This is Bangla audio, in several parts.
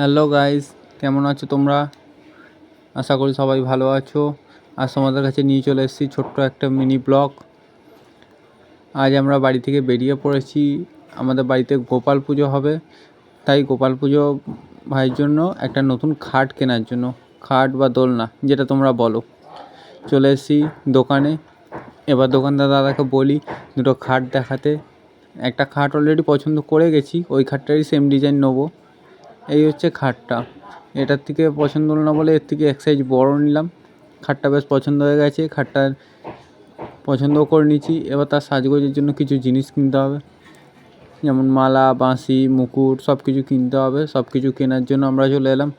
হ্যালো গাইস কেমন আছো তোমরা? আশা করি সবাই ভালো আছো। আজ তোমাদের কাছে নিয়ে চলে এসেছি ছোট্ট একটা মিনি ব্লগ আজ আমরা বাড়ি থেকে বেরিয়ে পড়েছি। আমাদের বাড়িতে গোপাল পুজো হবে। তাই গোপাল পুজো ভাইয়ের জন্য একটা নতুন খাট কেনার জন্য। খাট বা দোলনা, যেটা তোমরা বলো। চলে এসেছি দোকানে। এবার দোকানদার দাদাকে বলি, দুটো খাট দেখাতে। একটা খাট অলরেডি পছন্দ করে গেছি। ওই খাটটারই সেম ডিজাইন নেব। এই হচ্ছে খাটটা। এটার থেকে পছন্দ হলো না বলে এর থেকে এক সাইজ বড় নিলাম। খাটটা বেশ পছন্দ হয়ে গেছে খাটটার পছন্দও করে নিয়েছি। এবার তার সাজগোজের জন্য কিছু জিনিস কিনতে হবে। যেমন মালা, বাঁশি, মুকুট সব কিছু কিনতে হবে। সব কিছু কেনার জন্য আমরা চলে এলাম।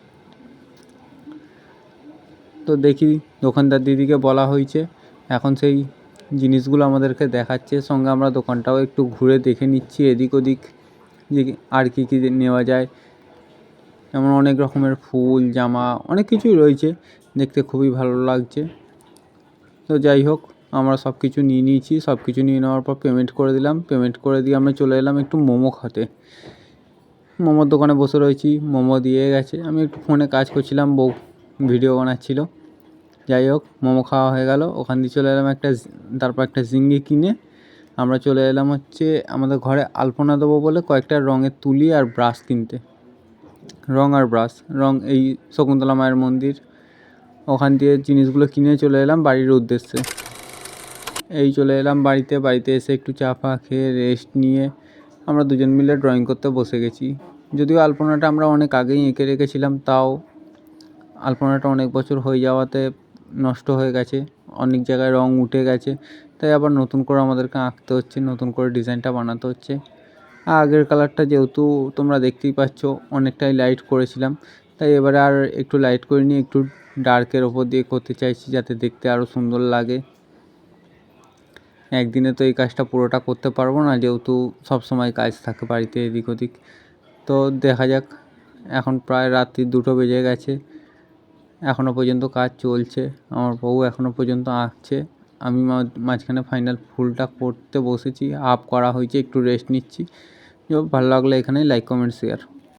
তো দেখি দোকানদার দিদিকে বলা হয়েছে। এখন সেই জিনিসগুলো আমাদেরকে দেখাচ্ছে। সঙ্গে আমরা দোকানটাও একটু ঘুরে দেখে নিচ্ছি। এদিক ওদিক যে আর কী কী নেওয়া যায়। যেমন অনেক রকমের ফুল, জামা, অনেক কিছুই রয়েছে। দেখতে খুবই ভালো লাগছে। তো যাই হোক, আমরা সব কিছু নিয়ে নিয়েছি। সব কিছু নিয়ে নেওয়ার পর পেমেন্ট করে দিলাম। পেমেন্ট করে দিয়ে আমরা চলে এলাম একটু মোমো খেতে। মোমোর দোকানে বসে রয়েছি। মোমো দিয়ে গেছে। আমি একটু ফোনে কাজ করছিলাম, বউ ভিডিও বানাচ্ছিল। যাই হোক, মোমো খাওয়া হয়ে গেল। ওখান দিয়ে চলে এলাম একটা তারপর একটা জিঙ্গি কিনে। আমরা চলে এলাম হচ্ছে আমাদের ঘরে আলপনা দেবো বলে কয়েকটা রঙের তুলি আর ব্রাশ কিনতে। রং আর ব্রাশ। রং এই শকুন্তলা মায়ের মন্দির। ওখান দিয়ে জিনিসগুলো কিনে চলে এলাম বাড়ির উদ্দেশ্যে। এই চলে এলাম বাড়িতে। বাড়িতে এসে একটু চা ফা খেয়ে রেস্ট নিয়ে আমরা দুজন মিলে ড্রয়িং করতে বসে গেছি। যদিও আলপনাটা আমরা অনেক আগেই এঁকে রেখেছিলাম, তাও আলপনাটা অনেক বছর হয়ে যাওয়াতে নষ্ট হয়ে গেছে। অনেক জায়গায় রং উঠে গেছে, তাই আবার নতুন করে আমাদেরকে আঁকতে হচ্ছে, নতুন করে ডিজাইনটা বানাতে হচ্ছে। আগের কালারটা যেহেতু তোমরা দেখতেই পাচ্ছ, অনেকটাই লাইট করেছিলাম। তাই এবারে আর একটু লাইট করে নিয়ে একটু ডার্কের ওপর দিয়ে করতে চাইছি যাতে দেখতে আরও সুন্দর লাগে। একদিনে তো এই কাজটা পুরোটা করতে পারব না, যেহেতু সব সময় কাজ থাকে বাড়িতে এদিক ওদিক। তো দেখা যাক, এখন প্রায় রাত্রি দুটো বেজে গেছে। এখনও পর্যন্ত কাজ চলছে, আমার বউ এখনও পর্যন্ত আঁকছে আমি মাঝখানে ফাইনাল ফুলটা করতে বসেছি আপ করা হয়েছে, একটু রেস্ট নিচ্ছি। ভালো লাগলে এখানে লাইক কমেন্ট শেয়ার